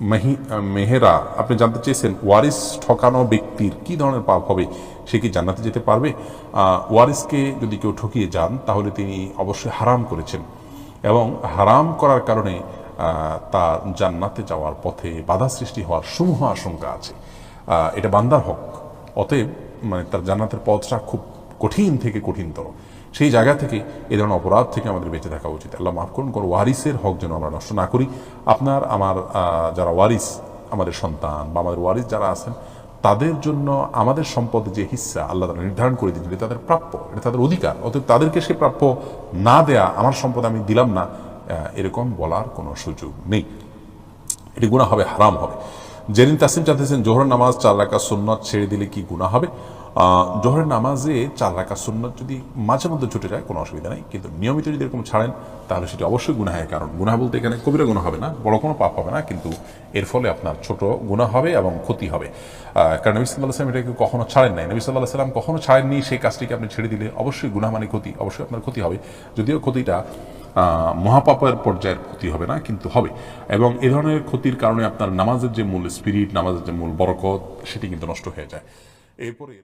মেহি মেহেরা, আপনি জানতে চেয়েছেন ওয়ারিস ঠকানো ব্যক্তির কি ধরনের পাপ হবে? সে কি জান্নাতে যেতে পারবে? ওয়ারিসকে যদি কেউ ঠকিয়ে যান, তাহলে তিনি অবশ্যই হারাম করেছেন। এবং হারাম করার কারণে তার জান্নাতে যাওয়ার পথে বাধা সৃষ্টি হওয়ার সমূহ আশঙ্কা আছে। এটা বান্দার হক। অতএব মানে তার জান্নাতের পথটা খুব কঠিন থেকে কঠিনতর। সেই জায়গা থেকে এ ধরনের অপরাধ থেকে আমাদের বেঁচে থাকা উচিত। আল্লাহ মাফ করুন, কোনো ওয়ারিসের হক যেন আমরা নষ্ট না করি। আপনার, আমার যারা ওয়ারিস, আমাদের সন্তান বা আমাদের ওয়ারিস যারা আছেন, তাদের জন্য আমাদের সম্পদে যে হিস্সা আল্লাহ তাআলা নির্ধারণ করে দিয়েছেন, এটা তাদের প্রাপ্য, এটা তাদের অধিকার। অতএব তাদেরকে সে প্রাপ্য না দেয়া, আমার সম্পদ আমি দিলাম না এরকম বলার কোনো সুযোগ নেই। এটি গুণা হবে, হারাম হবে। জেরিন তাসিম চাইতেছেন জোহর নামাজ চার রাখা সুন্নত ছেড়ে দিলে কি গুণা হবে? জোহরের নামাজে চার রাখা সুন্নত যদি মাঝে মধ্যে ছুটে যায়, কোনো অসুবিধা নেই। কিন্তু নিয়মিত যদি এরকম ছাড়েন, তাহলে সেটি অবশ্যই গুণা হয় কারণ। গুণা বলতে এখানে কবিরা গুণা হবে না, বড় কোনো পাপ হবে না, কিন্তু এর ফলে আপনার ছোট গুণা হবে এবং ক্ষতি হবে। কারণ নবী সাল্লাহ সাল্লাম এটাকে কখনো ছাড়েন নাই। নবী সাল্লাহ সাল্লাম কখনো ছাড়েননি সেই কাজটিকে আপনি ছেড়ে দিলে অবশ্যই গুণা মানে ক্ষতি, অবশ্যই আপনার ক্ষতি হবে। যদিও ক্ষতিটা মহাপাপের পর্যায়ের ক্ষতি হবে না, কিন্তু হবে। এবং এ ধরনের ক্ষতির কারণে আপনার নামাজের যে মূল স্পিরিট নামাজের যে মূল বরকত, সেটি কিন্তু নষ্ট হয়ে যায়। এরপরে